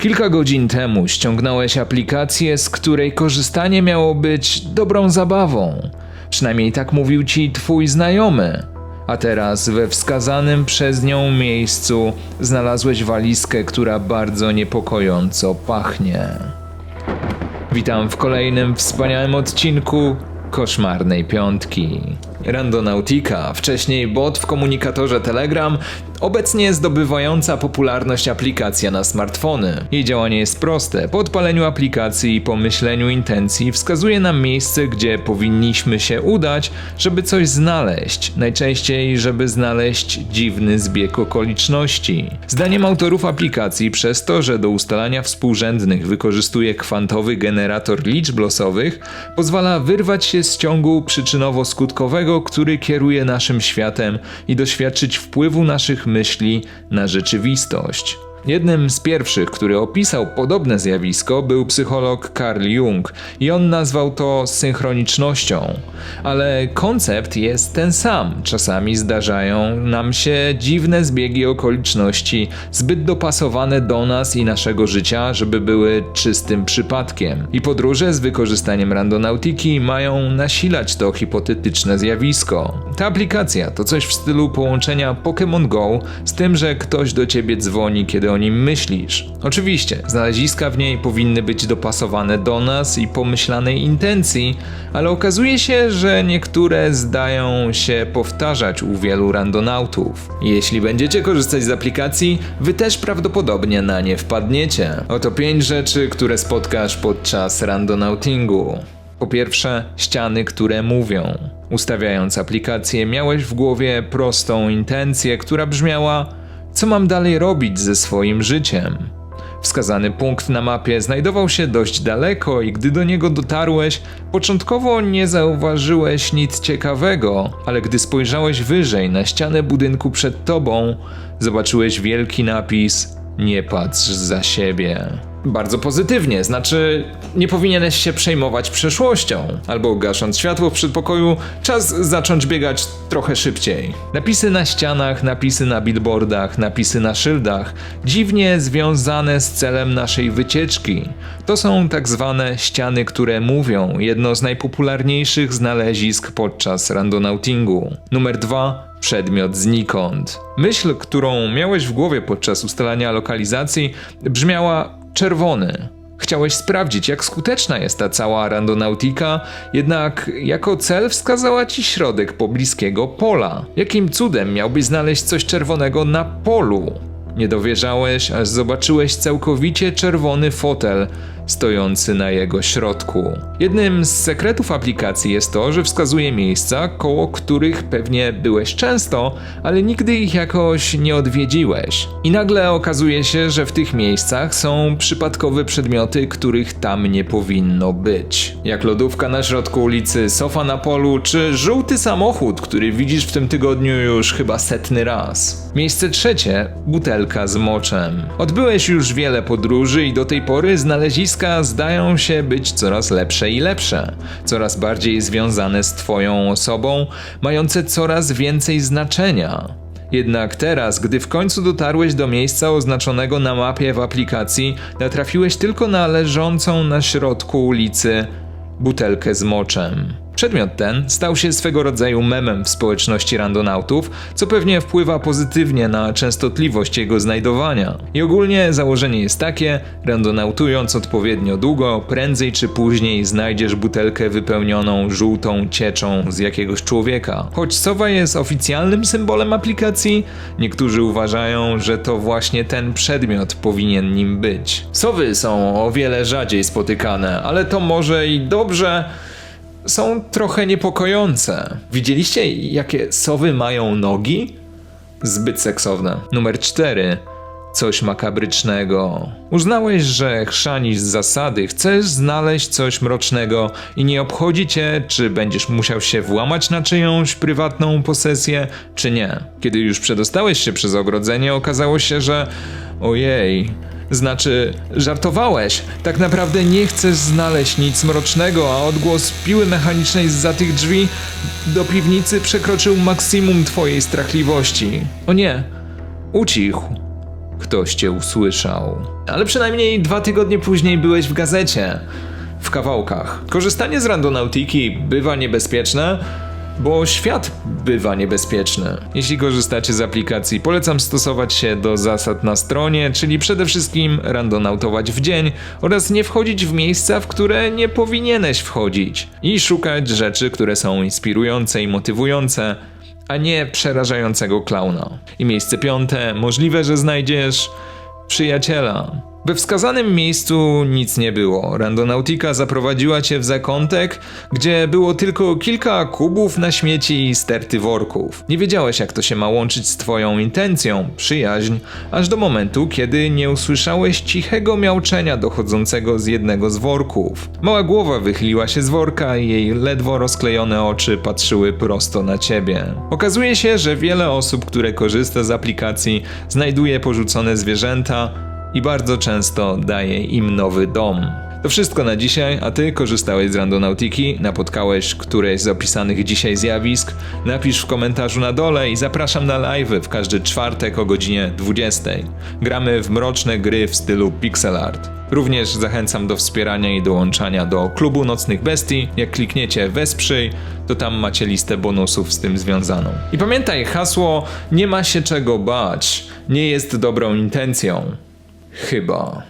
Kilka godzin temu ściągnąłeś aplikację, z której korzystanie miało być dobrą zabawą. Przynajmniej tak mówił ci twój znajomy. A teraz we wskazanym przez nią miejscu znalazłeś walizkę, która bardzo niepokojąco pachnie. Witam w kolejnym wspaniałym odcinku Koszmarnej Piątki. Randonautica, wcześniej bot w komunikatorze Telegram, obecnie zdobywająca popularność aplikacja na smartfony. Jej działanie jest proste. Po odpaleniu aplikacji i pomyśleniu intencji wskazuje nam miejsce, gdzie powinniśmy się udać, żeby coś znaleźć. Najczęściej, żeby znaleźć dziwny zbieg okoliczności. Zdaniem autorów aplikacji, przez to, że do ustalania współrzędnych wykorzystuje kwantowy generator liczb losowych, pozwala wyrwać się z ciągu przyczynowo-skutkowego, który kieruje naszym światem i doświadczyć wpływu naszych myśli na rzeczywistość. Jednym z pierwszych, który opisał podobne zjawisko, był psycholog Carl Jung i on nazwał to synchronicznością. Ale koncept jest ten sam. Czasami zdarzają nam się dziwne zbiegi okoliczności, zbyt dopasowane do nas i naszego życia, żeby były czystym przypadkiem. I podróże z wykorzystaniem randonautiki mają nasilać to hipotetyczne zjawisko. Ta aplikacja to coś w stylu połączenia Pokémon Go z tym, że ktoś do ciebie dzwoni, kiedy o nim myślisz. Oczywiście, znaleziska w niej powinny być dopasowane do nas i pomyślanej intencji, ale okazuje się, że niektóre zdają się powtarzać u wielu randonautów. Jeśli będziecie korzystać z aplikacji, wy też prawdopodobnie na nie wpadniecie. Oto pięć rzeczy, które spotkasz podczas randonautingu. Po pierwsze, ściany, które mówią. Ustawiając aplikację, miałeś w głowie prostą intencję, która brzmiała: Co mam dalej robić ze swoim życiem? Wskazany punkt na mapie znajdował się dość daleko i gdy do niego dotarłeś, początkowo nie zauważyłeś nic ciekawego, ale gdy spojrzałeś wyżej na ścianę budynku przed tobą, zobaczyłeś wielki napis: Nie patrz za siebie. Bardzo pozytywnie, znaczy nie powinieneś się przejmować przeszłością. Albo gasząc światło w przedpokoju, czas zacząć biegać trochę szybciej. Napisy na ścianach, napisy na billboardach, napisy na szyldach, dziwnie związane z celem naszej wycieczki. To są tak zwane ściany, które mówią, jedno z najpopularniejszych znalezisk podczas randonautingu. Numer dwa przedmiot znikąd. Myśl, którą miałeś w głowie podczas ustalania lokalizacji, brzmiała czerwony. Chciałeś sprawdzić, jak skuteczna jest ta cała randonautika, jednak jako cel wskazała ci środek pobliskiego pola. Jakim cudem miałbyś znaleźć coś czerwonego na polu? Nie dowierzałeś, aż zobaczyłeś całkowicie czerwony fotel stojący na jego środku. Jednym z sekretów aplikacji jest to, że wskazuje miejsca, koło których pewnie byłeś często, ale nigdy ich jakoś nie odwiedziłeś. I nagle okazuje się, że w tych miejscach są przypadkowe przedmioty, których tam nie powinno być. Jak lodówka na środku ulicy, sofa na polu, czy żółty samochód, który widzisz w tym tygodniu już chyba setny raz. Miejsce trzecie butelka z moczem. Odbyłeś już wiele podróży i do tej pory zdają się być coraz lepsze i lepsze, coraz bardziej związane z Twoją osobą, mające coraz więcej znaczenia. Jednak teraz, gdy w końcu dotarłeś do miejsca oznaczonego na mapie w aplikacji, natrafiłeś tylko na leżącą na środku ulicy butelkę z moczem. Przedmiot ten stał się swego rodzaju memem w społeczności randonautów, co pewnie wpływa pozytywnie na częstotliwość jego znajdowania. I ogólnie założenie jest takie, randonautując odpowiednio długo, prędzej czy później znajdziesz butelkę wypełnioną żółtą cieczą z jakiegoś człowieka. Choć sowa jest oficjalnym symbolem aplikacji, niektórzy uważają, że to właśnie ten przedmiot powinien nim być. Sowy są o wiele rzadziej spotykane, ale to może i dobrze, są trochę niepokojące. Widzieliście, jakie sowy mają nogi? Zbyt seksowne. Numer 4. Coś makabrycznego. Uznałeś, że chrzanisz zasady, chcesz znaleźć coś mrocznego i nie obchodzi cię, czy będziesz musiał się włamać na czyjąś prywatną posesję, czy nie. Kiedy już przedostałeś się przez ogrodzenie, okazało się, że ojej, znaczy, żartowałeś. Tak naprawdę nie chcesz znaleźć nic mrocznego, a odgłos piły mechanicznej za tych drzwi do piwnicy przekroczył maksimum twojej strachliwości. O nie, ucichł. ktoś cię usłyszał. Ale przynajmniej dwa tygodnie później byłeś w gazecie. W kawałkach. Korzystanie z randonautiki bywa niebezpieczne, bo świat bywa niebezpieczny. Jeśli korzystacie z aplikacji, polecam stosować się do zasad na stronie, czyli przede wszystkim randonautować w dzień oraz nie wchodzić w miejsca, w które nie powinieneś wchodzić i szukać rzeczy, które są inspirujące i motywujące, a nie przerażającego klauna. I miejsce piąte, możliwe, że znajdziesz przyjaciela. We wskazanym miejscu nic nie było. Randonautika zaprowadziła cię w zakątek, gdzie było tylko kilka kubów na śmieci i sterty worków. Nie wiedziałeś, jak to się ma łączyć z twoją intencją, przyjaźń, aż do momentu, kiedy nie usłyszałeś cichego miauczenia dochodzącego z jednego z worków. Mała głowa wychyliła się z worka i jej ledwo rozklejone oczy patrzyły prosto na ciebie. Okazuje się, że wiele osób, które korzysta z aplikacji, znajduje porzucone zwierzęta, i bardzo często daje im nowy dom. To wszystko na dzisiaj, a ty korzystałeś z Randonautiki, napotkałeś któreś z opisanych dzisiaj zjawisk? Napisz w komentarzu na dole i zapraszam na live w każdy czwartek o godzinie 20. Gramy w mroczne gry w stylu pixel art. Również zachęcam do wspierania i dołączania do klubu Nocnych Bestii. Jak klikniecie wesprzyj, to tam macie listę bonusów z tym związaną. I pamiętaj, hasło nie ma się czego bać, nie jest dobrą intencją. Chyba.